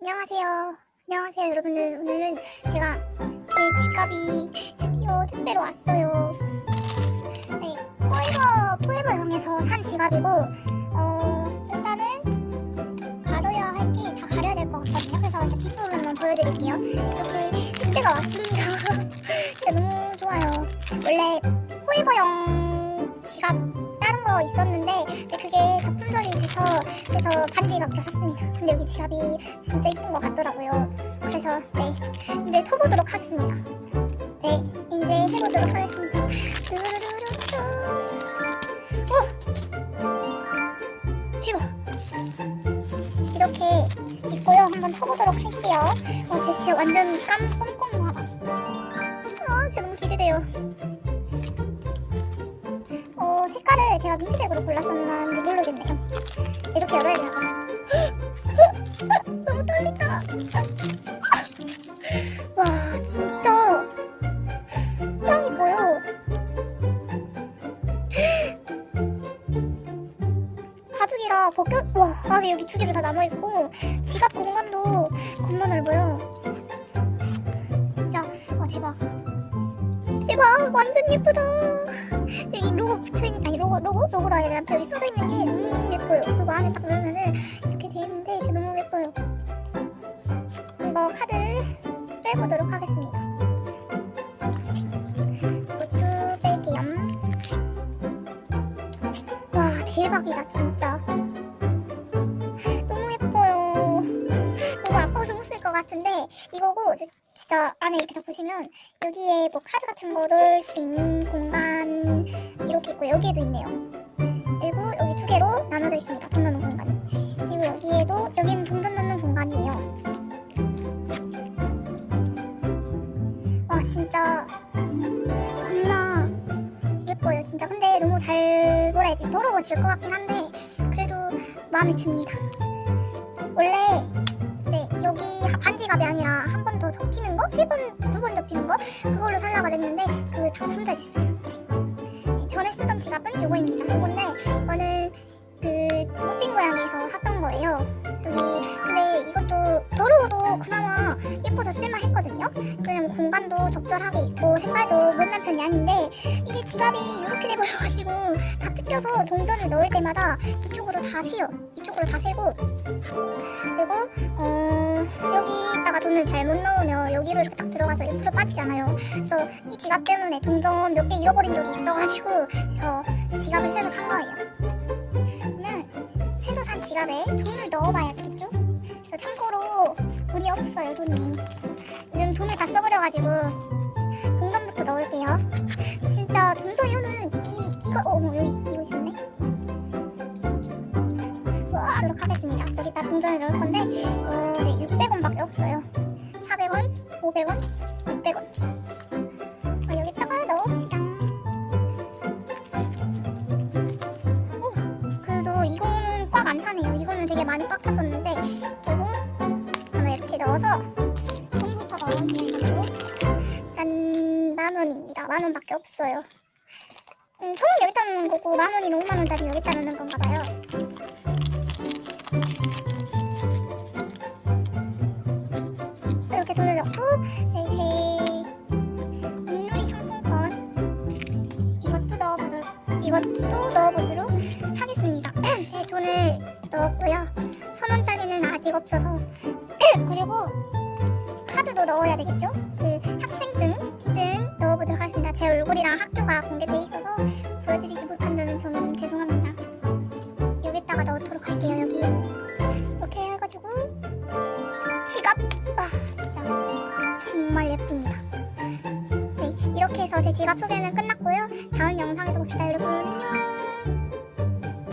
안녕하세요. 안녕하세요, 여러분들. 오늘은 제가 제 지갑이 드디어 택배로 왔어요. 네, 포에버, 포에버 형에서 산 지갑이고, 어, 일단은 가려야 할 게 다 가려야 될 것 같거든요. 그래서 이렇게 뒷부분만 보여드릴게요. 이렇게 택배가 왔습니다. 진짜 너무 좋아요. 원래 포에버 형 지갑 다른 거 있었는데, 근데 그게 그래서 반지 값으로 샀습니다. 근데 여기 지갑이 진짜 이쁜 것 같더라고요. 그래서 네 이제 터보도록 하겠습니다. 네 이제 해보도록 하겠습니다. 뚜루루루뚜. 오 대박. 이렇게 있고요. 한번 터보도록 할게요. 어, 제 진짜 완전 깜 꼼꼼 하다. 아, 진짜 너무 기대돼요. 어, 색깔을 제가 민트색으로 골랐었는지 모르겠네요. 이렇게 열어야 되나 봐. 너무 떨린다. 와, 진짜 짱이고요. 가죽이라 벗겨 와 안에 여기 두 개로 다 남아 있고 지갑 공간도 겁나 넓어요. 진짜 와 대박. 대박 완전 예쁘다. 여기 로고 붙여 있는 아니 로고 로고 로고라 해야 되나 여기 써져 있는 게 너무 예뻐요. 그리고 안에 딱 넣으면은 이렇게 돼 있는데 진짜 너무 예뻐요. 이거 카드를 빼보도록 하겠습니다. 이것도 뺄게요. 와 대박이다 진짜. 너무 예뻐요. 너무 아까워서 못 쓸 것 같은데 이거고 저- 진짜 안에 이렇게 딱 보시면 여기에 뭐 카드 같은 거 넣을 수 있는 공간 이렇게 있고 여기에도 있네요. 그리고 여기 두 개로 나눠져 있습니다. 돈 넣는 공간이. 그리고 여기에도 여기는 동전 넣는 공간이에요. 와 진짜 겁나 예뻐요 진짜. 근데 너무 잘 뭐라 해야지 더러워질 것 같긴 한데 그래도 마음에 듭니다. 더 접히는 거? 세 번, 두 번 접히는 거? 그걸로 살라 그랬는데 그게 다 품절됐어요. 전에 쓰던 지갑은 요거입니다. 요건데 이거는 그 꽃팅 고양이에서 샀던 거예요. 여기 근데 이것도 더러워도 그나마 예뻐서 쓸만했거든요. 왜냐면 공간도 적절하게 있고 색깔도 못난 편이 아닌데 이게 지갑이 이렇게 돼버려가지고 다 뜯겨서 동전을 넣을 때마다 이쪽으로 다 세요. 이쪽으로 다 세고 그리고 어, 여기다 가 돈을 잘못 넣으면 여기로 이렇게 딱 들어가서 옆으로 빠지잖아요. 그래서 이 지갑 때문에 동전 몇 개 잃어버린 적이 있어가지고 그래서 지갑을 새로 산 거예요. 그러면 새로 산 지갑에 돈을 넣어봐야 되겠죠? 저 참고로 돈이 없어요 돈이. 요즘 돈을 다 써버려가지고 하도록 하겠습니다. 여기다 동전을 넣을 건데 어, 네, 600원밖에 없어요. 400원, 500원, 600원. 어, 여기다가 넣읍시다. 오, 그래도 이거는 꽉 안 차네요. 이거는 되게 많이 꽉 찼었는데 그리고 하나 이렇게 넣어서 돈부터 넣을게요. 짠, 만 원입니다. 만 원밖에 없어요. 음, 천원 여기다 넣는 거고 만 원이는 5만 원짜리 여기다 넣는 건가 봐요. 이것도 넣어보도록 하겠습니다. 네, 돈을 넣었고요. 천 원짜리는 아직 없어서 그리고 카드도 넣어야 되겠죠? 그 학생증증 넣어보도록 하겠습니다. 제 얼굴이랑 학교가 공개돼 있어서 보여드리지 못한 점은 좀 죄송합니다. 여기다가 넣도록 할게요. 여기 제 지갑 소개는 끝났고요. 다음 영상에서 봅시다 여러분 안녕.